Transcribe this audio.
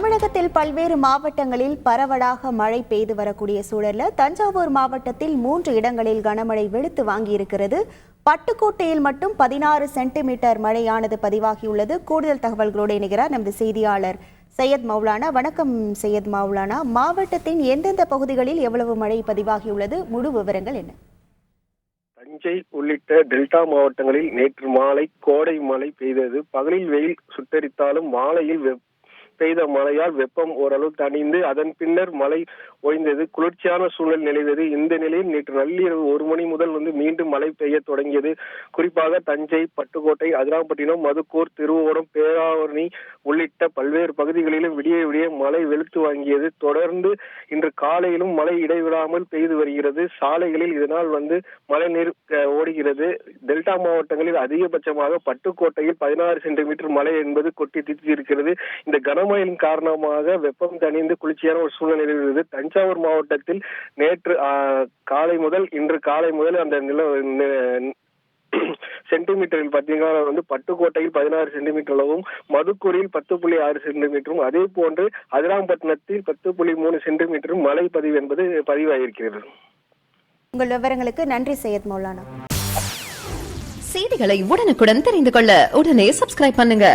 தமிழகத்தில் பல்வேறு மாவட்டங்களில் பரவலாக மழை பெய்து வரக்கூடிய சூழல்ல தஞ்சாவூர் மாவட்டத்தில் மூன்று இடங்களில் கனமழை வெளுத்து வாங்கியிருக்கிறது. பட்டுக்கோட்டையில் மட்டும் பதினாறு சென்டிமீட்டர் மழையானது பதிவாகியுள்ளது. கூடுதல் தகவல்களோடு இணைகிறார் நமது செய்தியாளர் சையத் மௌலானா. வணக்கம் சையத் மௌலானா. மாவட்டத்தின் எந்தெந்த பகுதிகளில் எவ்வளவு மழை பதிவாகியுள்ளது? முழு விவரங்கள் என்ன? தஞ்சை உள்ளிட்ட டெல்டா மாவட்டங்களில் நேற்று மாலை கோடை மழை பெய்தது. பகலில் வெயில் சுட்டரித்தாலும் மாலையில் வெப்- பெய்த மழையால் வெப்பம் ஓரளவு தணிந்து அதன் பின்னர் மழை ஓய்ந்தது. குளிர்ச்சியான சூழல் நிலவியது. இந்த நிலையில் நேற்று நள்ளிரவு ஒரு மணி முதல் வந்து மீண்டும் மழை பெய்ய தொடங்கியது. குறிப்பாக தஞ்சை பட்டுக்கோட்டை அதிராம்பட்டினம் மதுக்கூர் திருவோணம் பேராவரணி உள்ளிட்ட பல்வேறு பகுதிகளிலும் விடிய விடிய மழை வெளுத்து வாங்கியது. தொடர்ந்து இன்று காலையிலும் மழை இடைவிடாமல் பெய்து வருகிறது. சாலைகளில் இதனால் வந்து மழை நீர் ஓடுகிறது. டெல்டா மாவட்டங்களில் அதிகபட்சமாக பட்டுக்கோட்டையில் பதினாறு சென்டிமீட்டர் மழை என்பது கொட்டி தீர்த்தி இருக்கிறது இந்த கனமழையின் காரணமாக வெப்பம் தணிந்து குளிர்ச்சியான ஒரு சூழ்நிலை நிலவுகிறது தஞ்சாவூர் மாவட்டத்தில் நேற்று காலை முதல் இன்று காலை முதல் அந்த நில சென்டிமீட்டரில் பார்த்தீங்கன்னா வந்து பட்டுக்கோட்டையில் பதினாறு சென்டிமீட்டர் அளவும் மதுக்கூரில் பத்து புள்ளி ஆறு சென்டிமீட்டரும் அதே போன்று அதிராம்பட்டினத்தில் பத்து புள்ளி மூணு சென்டிமீட்டரும் மழை பதிவு என்பது பதிவாகியிருக்கிறது உங்கள் விவரங்களுக்கு நன்றி சையத் மௌலானா. செய்திகளை உடனுக்குடன் தெரிந்து கொள்ள உடனே சப்ஸ்கிரைப் பண்ணுங்க.